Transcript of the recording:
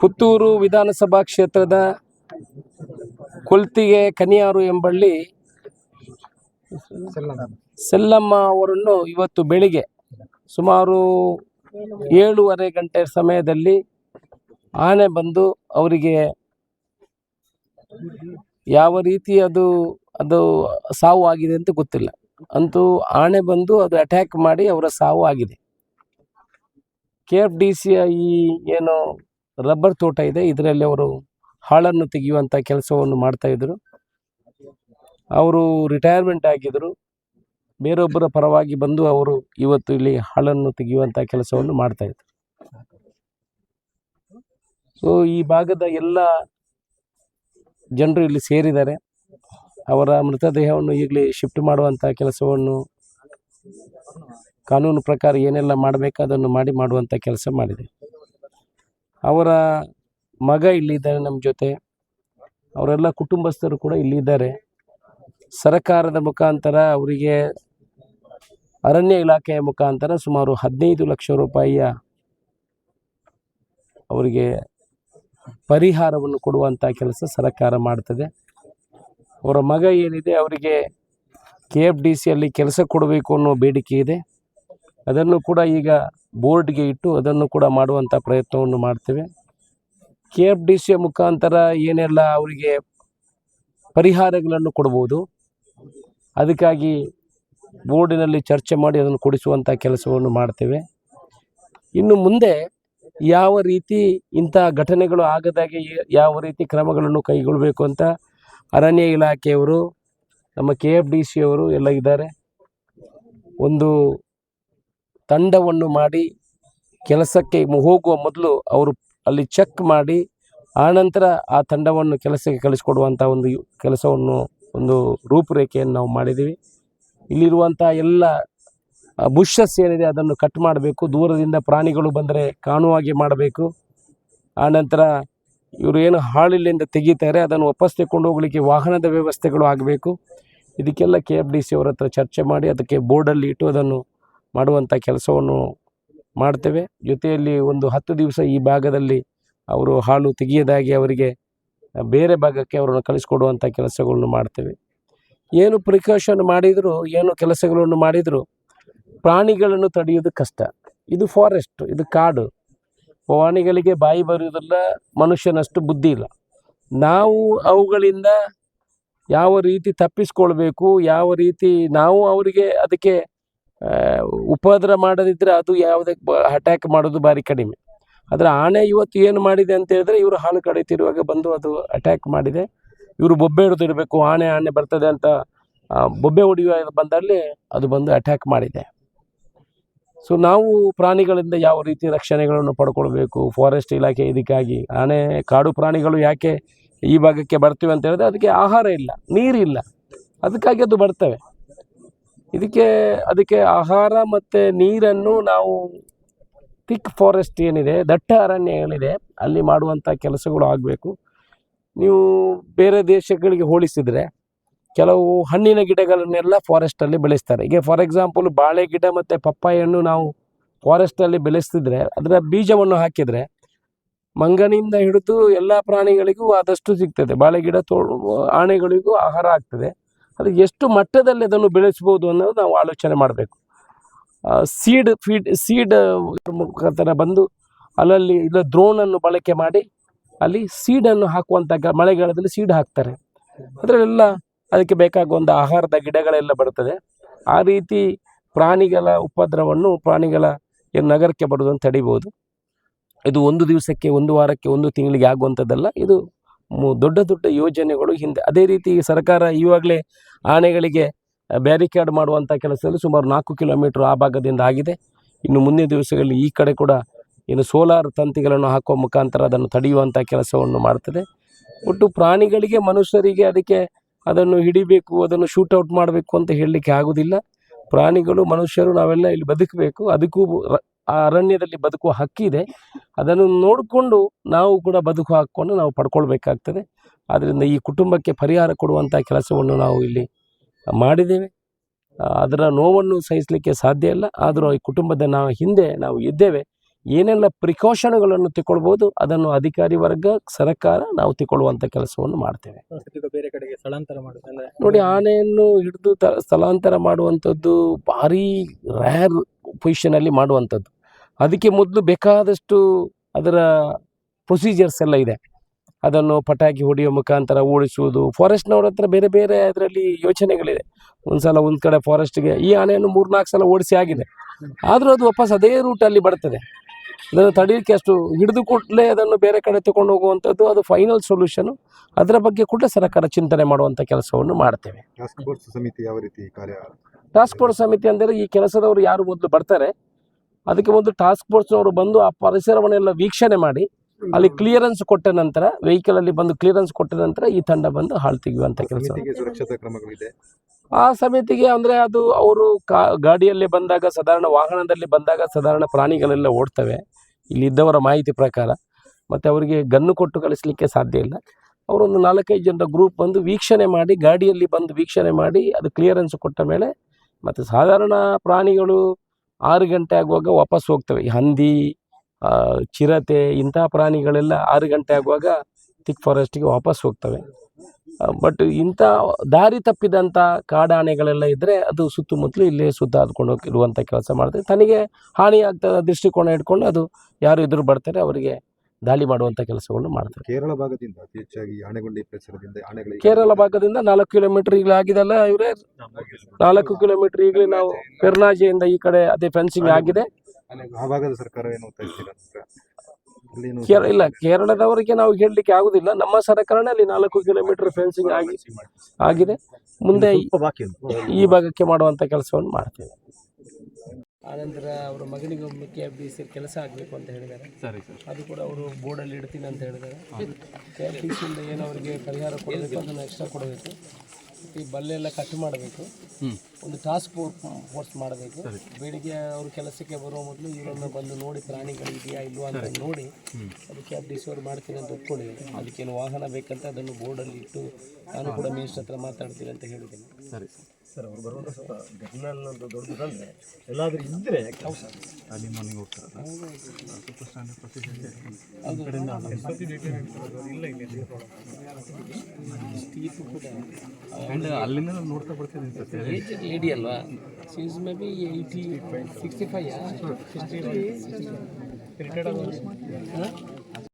ಪುತ್ತೂರು ವಿಧಾನಸಭಾ ಕ್ಷೇತ್ರದ ಕೊಲ್ತಿಗೆ ಕನಿಯಾರು ಎಂಬಳ್ಳಿ ಸೆಲ್ಲಮ್ಮ ಅವರನ್ನು ಇವತ್ತು ಬೆಳಿಗ್ಗೆ ಸುಮಾರು ಏಳೂವರೆ ಗಂಟೆ ಸಮಯದಲ್ಲಿ ಆನೆ ಬಂದು ಅವರಿಗೆ ಯಾವ ರೀತಿ ಅದು ಅದು ಸಾವು ಆಗಿದೆ ಅಂತ ಗೊತ್ತಿಲ್ಲ. ಅಂತೂ ಆನೆ ಬಂದು ಅದು ಅಟ್ಯಾಕ್ ಮಾಡಿ ಅವರ ಸಾವು ಆಗಿದೆ. ಕೆ ಎಫ್ ಡಿ ಸಿಯ ಈ ಏನು ರಬ್ಬರ್ ತೋಟ ಇದೆ, ಇದರಲ್ಲಿ ಅವರು ಹಾಳನ್ನು ತೆಗೆಯುವಂಥ ಕೆಲಸವನ್ನು ಮಾಡ್ತಾ ಇದ್ರು. ಅವರು ರಿಟೈರ್ಮೆಂಟ್ ಆಗಿದ್ರು. ಬೇರೊಬ್ಬರ ಪರವಾಗಿ ಬಂದು ಅವರು ಇವತ್ತು ಇಲ್ಲಿ ಹಾಳನ್ನು ತೆಗೆಯುವಂಥ ಕೆಲಸವನ್ನು ಮಾಡ್ತಾ ಇದ್ರು. ಸೊ ಈ ಭಾಗದ ಎಲ್ಲ ಜನರು ಇಲ್ಲಿ ಸೇರಿದ್ದಾರೆ. ಅವರ ಮೃತದೇಹವನ್ನು ಈಗಲೇ ಶಿಫ್ಟ್ ಮಾಡುವಂಥ ಕೆಲಸವನ್ನು ಕಾನೂನು ಪ್ರಕಾರ ಏನೆಲ್ಲ ಮಾಡಬೇಕು ಅದನ್ನು ಮಾಡಿ ಮಾಡುವಂಥ ಕೆಲಸ ಮಾಡಿದೆ. ಅವರ ಮಗ ಇಲ್ಲಿದ್ದಾರೆ ನಮ್ಮ ಜೊತೆ. ಅವರೆಲ್ಲ ಕುಟುಂಬಸ್ಥರು ಕೂಡ ಇಲ್ಲಿದ್ದಾರೆ. ಸರಕಾರದ ಮುಖಾಂತರ ಅವರಿಗೆ ಅರಣ್ಯ ಇಲಾಖೆಯ ಮುಖಾಂತರ ಸುಮಾರು ಹದಿನೈದು ಲಕ್ಷ ರೂಪಾಯಿಯ ಅವರಿಗೆ ಪರಿಹಾರವನ್ನು ಕೊಡುವಂಥ ಕೆಲಸ ಸರಕಾರ ಮಾಡ್ತದೆ. ಅವರ ಮಗ ಏನಿದೆ, ಅವರಿಗೆ ಕೆ ಎಫ್ ಡಿ ಸಿಯಲ್ಲಿ ಕೆಲಸ ಕೊಡಬೇಕು ಅನ್ನೋ ಬೇಡಿಕೆ ಇದೆ. ಅದನ್ನು ಕೂಡ ಈಗ ಬೋರ್ಡ್ಗೆ ಇಟ್ಟು ಅದನ್ನು ಕೂಡ ಮಾಡುವಂಥ ಪ್ರಯತ್ನವನ್ನು ಮಾಡ್ತೇವೆ. ಕೆ ಎಫ್ ಡಿ ಸಿಯ ಮುಖಾಂತರ ಏನೆಲ್ಲ ಅವರಿಗೆ ಪರಿಹಾರಗಳನ್ನು ಕೊಡ್ಬೋದು, ಅದಕ್ಕಾಗಿ ಬೋರ್ಡಿನಲ್ಲಿ ಚರ್ಚೆ ಮಾಡಿ ಅದನ್ನು ಕೊಡಿಸುವಂಥ ಕೆಲಸವನ್ನು ಮಾಡ್ತೇವೆ. ಇನ್ನು ಮುಂದೆ ಯಾವ ರೀತಿ ಇಂಥ ಘಟನೆಗಳು ಆಗದಾಗೆ ಯಾವ ರೀತಿ ಕ್ರಮಗಳನ್ನು ಕೈಗೊಳ್ಳಬೇಕು ಅಂತ ಅರಣ್ಯ ಇಲಾಖೆಯವರು, ನಮ್ಮ ಕೆ ಎಫ್ ಡಿ ಸಿ ಅವರು ಎಲ್ಲ ಇದ್ದಾರೆ. ಒಂದು ತಂಡವನ್ನು ಮಾಡಿ ಕೆಲಸಕ್ಕೆ ಹೋಗುವ ಮೊದಲು ಅವರು ಅಲ್ಲಿ ಚೆಕ್ ಮಾಡಿ ಆನಂತರ ಆ ತಂಡವನ್ನು ಕೆಲಸಕ್ಕೆ ಕಳಿಸ್ಕೊಡುವಂಥ ಒಂದು ಕೆಲಸವನ್ನು, ಒಂದು ರೂಪುರೇಖೆಯನ್ನು ನಾವು ಮಾಡಿದ್ದೀವಿ. ಇಲ್ಲಿರುವಂಥ ಎಲ್ಲ ಬುಷಸ್ ಏನಿದೆ ಅದನ್ನು ಕಟ್ ಮಾಡಬೇಕು. ದೂರದಿಂದ ಪ್ರಾಣಿಗಳು ಬಂದರೆ ಕಾಣುವಾಗೆ ಮಾಡಬೇಕು. ಆನಂತರ ಇವರು ಏನು ಹಾಳಿಲ್ಲಿಂದ ತೆಗಿತಾರೆ, ಅದನ್ನು ವಾಪಸ್ ತೆಕ್ಕೊಂಡು ಹೋಗಲಿಕ್ಕೆ ವಾಹನದ ವ್ಯವಸ್ಥೆಗಳು ಆಗಬೇಕು. ಇದಕ್ಕೆಲ್ಲ ಕೆ ಎಫ್ ಡಿ ಸಿ ಅವರ ಹತ್ರ ಚರ್ಚೆ ಮಾಡಿ, ಅದಕ್ಕೆ ಬೋರ್ಡಲ್ಲಿ ಇಟ್ಟು ಅದನ್ನು ಮಾಡುವಂಥ ಕೆಲಸವನ್ನು ಮಾಡ್ತೇವೆ. ಜೊತೆಯಲ್ಲಿ ಒಂದು ಹತ್ತು ದಿವಸ ಈ ಭಾಗದಲ್ಲಿ ಅವರು ಹಾಲು ತೆಗೆಯದಾಗಿ ಅವರಿಗೆ ಬೇರೆ ಭಾಗಕ್ಕೆ ಅವರನ್ನು ಕಳಿಸ್ಕೊಡುವಂಥ ಕೆಲಸಗಳನ್ನು ಮಾಡ್ತೇವೆ. ಏನು ಪ್ರಿಕಾಷನ್ ಮಾಡಿದರೂ, ಏನು ಕೆಲಸಗಳನ್ನು ಮಾಡಿದರೂ, ಪ್ರಾಣಿಗಳನ್ನು ತಡೆಯೋದು ಕಷ್ಟ. ಇದು ಫಾರೆಸ್ಟ್ ಇದು ಕಾಡು. ಪ್ರಾಣಿಗಳಿಗೆ ಬಾಯಿ ಬರುವುದಿಲ್ಲ, ಮನುಷ್ಯನಷ್ಟು ಬುದ್ಧಿ ಇಲ್ಲ. ನಾವು ಅವುಗಳಿಂದ ಯಾವ ರೀತಿ ತಪ್ಪಿಸ್ಕೊಳ್ಬೇಕು, ಯಾವ ರೀತಿ ನಾವು ಅವರಿಗೆ ಅದಕ್ಕೆ ಉಪದ್ರ ಮಾಡದಿದ್ದರೆ ಅದು ಯಾವುದಕ್ಕೆ ಅಟ್ಯಾಕ್ ಮಾಡೋದು ಭಾರಿ ಕಡಿಮೆ. ಆದರೆ ಆನೆ ಇವತ್ತು ಏನು ಮಾಡಿದೆ ಅಂತ ಹೇಳಿದ್ರೆ ಇವರು ಹಾಲು ಕಡಿತಿರುವಾಗ ಬಂದು ಅದು ಅಟ್ಯಾಕ್ ಮಾಡಿದೆ. ಇವರು ಬೊಬ್ಬೆ ಹಿಡಿದಿರಬೇಕು ಆನೆ ಆನೆ ಬರ್ತದೆ ಅಂತ ಬೊಬ್ಬೆ ಹೊಡೆಯುವ ಬಂದಲ್ಲಿ ಅದು ಬಂದು ಅಟ್ಯಾಕ್ ಮಾಡಿದೆ. ಸೊ ನಾವು ಪ್ರಾಣಿಗಳಿಂದ ಯಾವ ರೀತಿ ರಕ್ಷಣೆಗಳನ್ನು ಪಡ್ಕೊಳ್ಬೇಕು ಫಾರೆಸ್ಟ್ ಇಲಾಖೆ ಇದಕ್ಕಾಗಿ, ಆನೆ, ಕಾಡು ಪ್ರಾಣಿಗಳು ಯಾಕೆ ಈ ಭಾಗಕ್ಕೆ ಬರ್ತೀವಿ ಅಂತ ಹೇಳಿದ್ರೆ ಅದಕ್ಕೆ ಆಹಾರ ಇಲ್ಲ, ನೀರಿಲ್ಲ. ಅದಕ್ಕಾಗಿ ಅದು ಬರ್ತವೆ. ಇದಕ್ಕೆ ಅದಕ್ಕೆ ಆಹಾರ ಮತ್ತು ನೀರನ್ನು ನಾವು ಥಿಕ್ ಫಾರೆಸ್ಟ್ ಏನಿದೆ, ದಟ್ಟ ಅರಣ್ಯಗಳಿದೆ, ಅಲ್ಲಿ ಮಾಡುವಂಥ ಕೆಲಸಗಳು ಆಗಬೇಕು. ನೀವು ಬೇರೆ ದೇಶಗಳಿಗೆ ಹೋಲಿಸಿದರೆ ಕೆಲವು ಹಣ್ಣಿನ ಗಿಡಗಳನ್ನೆಲ್ಲ ಫಾರೆಸ್ಟಲ್ಲಿ ಬೆಳೆಸ್ತಾರೆ. ಈಗ ಫಾರ್ ಎಕ್ಸಾಂಪಲ್ ಬಾಳೆ ಗಿಡ ಮತ್ತು ಪಪ್ಪಾಯನ್ನು ನಾವು ಫಾರೆಸ್ಟಲ್ಲಿ ಬೆಳೆಸ್ತಿದ್ರೆ ಅದರ ಬೀಜವನ್ನು ಹಾಕಿದರೆ ಮಂಗನಿಂದ ಹಿಡಿದು ಎಲ್ಲ ಪ್ರಾಣಿಗಳಿಗೂ ಆದಷ್ಟು ಸಿಗ್ತದೆ. ಬಾಳೆ ಗಿಡ ತೋ ಆನೆಗಳಿಗೂ ಆಹಾರ ಆಗ್ತದೆ. ಅದು ಎಷ್ಟು ಮಟ್ಟದಲ್ಲಿ ಅದನ್ನು ಬೆಳೆಸ್ಬೋದು ಅನ್ನೋದು ನಾವು ಆಲೋಚನೆ ಮಾಡಬೇಕು. ಸೀಡ್ ಫೀಡ್ ಸೀಡ್ ಮುಖಾಂತರ ಬಂದು ಅಲ್ಲಲ್ಲಿ ಇಲ್ಲ ದ್ರೋಣನ್ನು ಬಳಕೆ ಮಾಡಿ ಅಲ್ಲಿ ಸೀಡನ್ನು ಹಾಕುವಂಥ ಮಳೆಗಾಲದಲ್ಲಿ ಸೀಡ್ ಹಾಕ್ತಾರೆ. ಅದರಲ್ಲೆಲ್ಲ ಅದಕ್ಕೆ ಬೇಕಾಗುವಂಥ ಆಹಾರದ ಗಿಡಗಳೆಲ್ಲ ಬರ್ತದೆ ಆ ರೀತಿ ಪ್ರಾಣಿಗಳ ಉಪದ್ರವನ್ನು ಪ್ರಾಣಿಗಳ ನಗರಕ್ಕೆ ಬರುವುದನ್ನು ತಡಿಬೋದು. ಇದು ಒಂದು ದಿವಸಕ್ಕೆ ಒಂದು ವಾರಕ್ಕೆ ಒಂದು ತಿಂಗಳಿಗೆ ಆಗುವಂಥದ್ದಲ್ಲ, ಇದು ದೊಡ್ಡ ದೊಡ್ಡ ಯೋಜನೆಗಳು ಹಿಂದೆ ಅದೇ ರೀತಿ ಸರ್ಕಾರ ಇವಾಗಲೇ ಆನೆಗಳಿಗೆ ಬ್ಯಾರಿಕೇಡ್ ಮಾಡುವಂಥ ಕೆಲಸದಲ್ಲಿ ಸುಮಾರು ನಾಲ್ಕು ಕಿಲೋಮೀಟ್ರ್ ಆ ಭಾಗದಿಂದ ಆಗಿದೆ. ಇನ್ನು ಮುಂದಿನ ದಿವಸಗಳಲ್ಲಿ ಈ ಕಡೆ ಕೂಡ ಏನು ಸೋಲಾರ್ ತಂತಿಗಳನ್ನು ಹಾಕುವ ಮುಖಾಂತರ ಅದನ್ನು ತಡೆಯುವಂಥ ಕೆಲಸವನ್ನು ಮಾಡ್ತದೆ. ಒಟ್ಟು ಪ್ರಾಣಿಗಳಿಗೆ, ಮನುಷ್ಯರಿಗೆ ಅದಕ್ಕೆ ಅದನ್ನು ಹಿಡಿಬೇಕು, ಅದನ್ನು ಶೂಟೌಟ್ ಮಾಡಬೇಕು ಅಂತ ಹೇಳಲಿಕ್ಕೆ ಆಗೋದಿಲ್ಲ. ಪ್ರಾಣಿಗಳು, ಮನುಷ್ಯರು ನಾವೆಲ್ಲ ಇಲ್ಲಿ ಬದುಕಬೇಕು. ಅದಕ್ಕೂ ಆ ಅರಣ್ಯದಲ್ಲಿ ಬದುಕುವ ಹಕ್ಕಿದೆ ಅದನ್ನು ನೋಡಿಕೊಂಡು ನಾವು ಕೂಡ ಬದುಕು ಹಾಕ್ಕೊಂಡು ನಾವು ಪಡ್ಕೊಳ್ಬೇಕಾಗ್ತದೆ. ಆದ್ದರಿಂದ ಈ ಕುಟುಂಬಕ್ಕೆ ಪರಿಹಾರ ಕೊಡುವಂಥ ಕೆಲಸವನ್ನು ನಾವು ಇಲ್ಲಿ ಮಾಡಿದ್ದೇವೆ. ಅದರ ನೋವನ್ನು ಸಹಿಸಲಿಕ್ಕೆ ಸಾಧ್ಯ ಇಲ್ಲ. ಆದರೂ ಈ ಕುಟುಂಬದ ನಾವು ಹಿಂದೆ ನಾವು ಇದ್ದೇವೆ. ಏನೆಲ್ಲ ಪ್ರಿಕಾಷನ್ಗಳನ್ನು ತಗೊಳ್ಬೋದು ಅದನ್ನು ಅಧಿಕಾರಿ ವರ್ಗ ಸರ್ಕಾರ ನಾವು ತಗೊಳ್ಳುವಂಥ ಕೆಲಸವನ್ನು ಮಾಡ್ತೇವೆ. ಬೇರೆ ಕಡೆಗೆ ಸ್ಥಳಾಂತರ ಮಾಡುದು ನೋಡಿ ಆನೆಯನ್ನು ಹಿಡಿದು ಸ್ಥಳಾಂತರ ಮಾಡುವಂಥದ್ದು ಭಾರಿ ರ್ಯಾರ್ ಪೊಸಿಷನಲ್ಲಿ ಮಾಡುವಂಥದ್ದು. ಅದಕ್ಕೆ ಮೊದಲು ಬೇಕಾದಷ್ಟು ಅದರ ಪ್ರೊಸೀಜರ್ಸ್ ಎಲ್ಲ ಇದೆ. ಅದನ್ನು ಪಟಾಕಿ ಹೊಡೆಯುವ ಮುಖಾಂತರ ಓಡಿಸುವುದು ಫಾರೆಸ್ಟ್ನವ್ರ ಹತ್ರ ಬೇರೆ ಬೇರೆ ಅದರಲ್ಲಿ ಯೋಚನೆಗಳಿದೆ. ಒಂದ್ಸಲ ಒಂದು ಕಡೆ ಫಾರೆಸ್ಟ್ಗೆ ಈ ಆನೆಯನ್ನು ಮೂರ್ನಾಲ್ಕು ಸಲ ಓಡಿಸಿ ಆಗಿದೆ. ಆದರೂ ಅದು ವಾಪಸ್ ಅದೇ ರೂಟಲ್ಲಿ ಬರ್ತದೆ. ಅದನ್ನು ತಡೀಲಿಕ್ಕೆ ಅಷ್ಟು ಹಿಡಿದು ಕೂಡಲೇ ಅದನ್ನು ಬೇರೆ ಕಡೆ ತಗೊಂಡು ಹೋಗುವಂಥದ್ದು ಅದು ಫೈನಲ್ ಸೊಲ್ಯೂಷನು ಅದರ ಬಗ್ಗೆ ಕೂಡ ಸರ್ಕಾರ ಚಿಂತನೆ ಮಾಡುವಂಥ ಕೆಲಸವನ್ನು ಮಾಡ್ತೇವೆ. ಟಾಸ್ಕ್ ಫೋರ್ಸ್ ಸಮಿತಿ ಯಾವ ರೀತಿ ಕಾರ್ಯ ಟಾಸ್ಕ್ ಫೋರ್ಸ್ ಸಮಿತಿ ಅಂದರೆ ಈ ಕೆಲಸದವರು ಯಾರು ಮೊದಲು ಬರ್ತಾರೆ? ಅದಕ್ಕೆ ಒಂದು ಟಾಸ್ಕ್ ಫೋರ್ಸ್ನವರು ಬಂದು ಆ ಪರಿಸರವನ್ನೆಲ್ಲ ವೀಕ್ಷಣೆ ಮಾಡಿ ಅಲ್ಲಿ ಕ್ಲಿಯರೆನ್ಸ್ ಕೊಟ್ಟ ನಂತರ ವೆಹಿಕಲ್ ಅಲ್ಲಿ ಬಂದು ಕ್ಲಿಯರೆನ್ಸ್ ಕೊಟ್ಟ ನಂತರ ಈ ತಂಡ ಬಂದು ಹಾಳು ತೆಗೆಯುವಂತ ಕೆಲಸ. ಸುರಕ್ಷತಾ ಕ್ರಮಗಳಿದೆ? ಆ ಸಮಿತಿಗೆ ಅಂದ್ರೆ ಅದು ಅವರು ಕಾ ಗಾಡಿಯಲ್ಲಿ ಬಂದಾಗ ಸಾಧಾರಣ ವಾಹನದಲ್ಲಿ ಬಂದಾಗ ಸಾಧಾರಣ ಪ್ರಾಣಿಗಳೆಲ್ಲ ಓಡ್ತವೆ. ಇಲ್ಲಿ ಇದ್ದವರ ಮಾಹಿತಿ ಪ್ರಕಾರ. ಮತ್ತೆ ಅವರಿಗೆ ಗನ್ನು ಕೊಟ್ಟು ಕಳಿಸ್ಲಿಕ್ಕೆ ಸಾಧ್ಯ ಇಲ್ಲ. ಅವರೊಂದು ನಾಲ್ಕೈದು ಜನರ ಗ್ರೂಪ್ ಬಂದು ವೀಕ್ಷಣೆ ಮಾಡಿ ಗಾಡಿಯಲ್ಲಿ ಬಂದು ವೀಕ್ಷಣೆ ಮಾಡಿ ಅದು ಕ್ಲಿಯರೆನ್ಸ್ ಕೊಟ್ಟ ಮೇಲೆ ಮತ್ತು ಸಾಧಾರಣ ಪ್ರಾಣಿಗಳು ಆರು ಗಂಟೆ ಆಗುವಾಗ ವಾಪಸ್ ಹೋಗ್ತವೆ. ಹಂದಿ ಚಿರತೆ ಇಂಥ ಪ್ರಾಣಿಗಳೆಲ್ಲ ಆರು ಗಂಟೆ ಆಗುವಾಗ ತಿಕ್ ಫಾರೆಸ್ಟಿಗೆ ವಾಪಸ್ ಹೋಗ್ತವೆ. ಬಟ್ ಇಂಥ ದಾರಿ ತಪ್ಪಿದಂಥ ಕಾಡಾನೆಗಳೆಲ್ಲ ಇದ್ದರೆ ಅದು ಸುತ್ತಮುತ್ತಲು ಇಲ್ಲೇ ಸುತ್ತಾದ್ಕೊಂಡು ಹೋಗಿರುವಂಥ ಕೆಲಸ ಮಾಡ್ತದೆ. ತನಗೆ ಹಾನಿ ಆಗ್ತದ ದೃಷ್ಟಿಕೋನ ಇಟ್ಕೊಂಡು ಅದು ಯಾರು ಎದುರು ಬರ್ತಾರೆ ಅವರಿಗೆ ದಾಳಿ ಮಾಡುವಂಥ ಕೆಲಸಗಳನ್ನು ಮಾಡ್ತಾರೆ. ಕೇರಳ ಭಾಗದಿಂದ ಅತಿ ಹೆಚ್ಚಾಗಿ ಆನೆಗೊಂಡಿ ಪರಿಸರದಿಂದ ಆನೆಗಳಿಗೆ ಕೇರಳ ಭಾಗದಿಂದ ನಾಲ್ಕು ಕಿಲೋಮೀಟರ್ ಈಗಲೇ ಆಗಿದೆಲ್ಲ ಇವರೇ? ನಾಲ್ಕು ಕಿಲೋಮೀಟರ್ ಈಗಲೇ ನಾವು ಪೆರ್ನಾಜೆಯಿಂದ ಈ ಕಡೆ ಅದೇ ಫೆನ್ಸಿಂಗ್ ಆಗಿದೆ. ಆ ಭಾಗದ ಸರ್ಕಾರ ಏನು? ಕೇರ ಇಲ್ಲ ಕೇರಳದವರಿಗೆ ನಾವು ಹೇಳಲಿಕ್ಕೆ ಆಗುದಿಲ್ಲ. ನಮ್ಮ ಸರ್ಕಾರನೇ ಅಲ್ಲಿ ನಾಲ್ಕು ಕಿಲೋಮೀಟರ್ ಫೆನ್ಸಿಂಗ್ ಆಗಿ ಆಗಿದೆ. ಮುಂದೆ ಈ- ಭಾಗಕ್ಕೆ ಮಾಡುವಂಥ ಕೆಲಸವನ್ನು ಮಾಡ್ತೇವೆ. ಆನಂತರ ಅವರ ಮಗನಿಗೆ ಒಮ್ಮೆ ಕೆ ಎಫ್ ಡಿ ಸಿ ಕೆಲಸ ಆಗಬೇಕು ಅಂತ ಹೇಳಿದ್ದಾರೆ. ಸರಿ ಸರ್. ಅದು ಕೂಡ ಅವರು ಬೋರ್ಡಲ್ಲಿ ಇಡ್ತೀನಿ ಅಂತ ಹೇಳಿದ್ದಾರೆ. ಕೆ ಎಫ್ ಡಿ ಸಿಯಿಂದ ಏನು ಅವರಿಗೆ ಪರಿಹಾರ ಕೊಡಬೇಕು ಅದನ್ನು ಎಕ್ಸ್ಟ್ರಾ ಕೊಡಬೇಕು. ಮತ್ತು ಈ ಬಲ್ಲೆಲ್ಲ ಕಟ್ ಮಾಡಬೇಕು. ಒಂದು ಟಾಸ್ಕ್ ಫೋರ್ಸ್ ಮಾಡಬೇಕು. ಬೆಳಿಗ್ಗೆ ಅವರು ಕೆಲಸಕ್ಕೆ ಬರುವ ಮೊದಲು ಇವರನ್ನು ಬಂದು ನೋಡಿ ಪ್ರಾಣಿಗಳಿದೆಯಾ ಇಲ್ವಾ ಅಂತ ನೋಡಿ ಅದಕ್ಕೆ ಅದು ಡಿಸೋರ್ ಮಾಡ್ತೀನಿ ಅಂತ ಒಪ್ಕೊಂಡಿದ್ದಾರೆ. ಅದಕ್ಕೇನು ವಾಹನ ಬೇಕಂತ ಅದನ್ನು ಬೋರ್ಡಲ್ಲಿ ಇಟ್ಟು ನಾನು ಕೂಡ ಮಿನಿಸ್ಟರ್ ಹತ್ರ ಮಾತಾಡ್ತೀನಿ ಅಂತ ಹೇಳಿದ್ದೇನೆ. ಸರಿ. ಸರ್ ಅವ್ರು ಬರುವಂಥ ಸ್ವಲ್ಪ ಗಮನ ದೊಡ್ಡದಂದ್ರೆ ಎಲ್ಲಾದ್ರೂ ಸರ್. ಅಲ್ಲಿ ಮನೆಗೆ ಹೋಗ್ತಾರೆ ಆ್ಯಂಡ್ ಅಲ್ಲಿಂದ ನೋಡ್ತಾ ಬರ್ತೀನಿ ಸರ್ ಲೇಡಿ ಅಲ್ವಾ? She's maybe eighty sixty five retired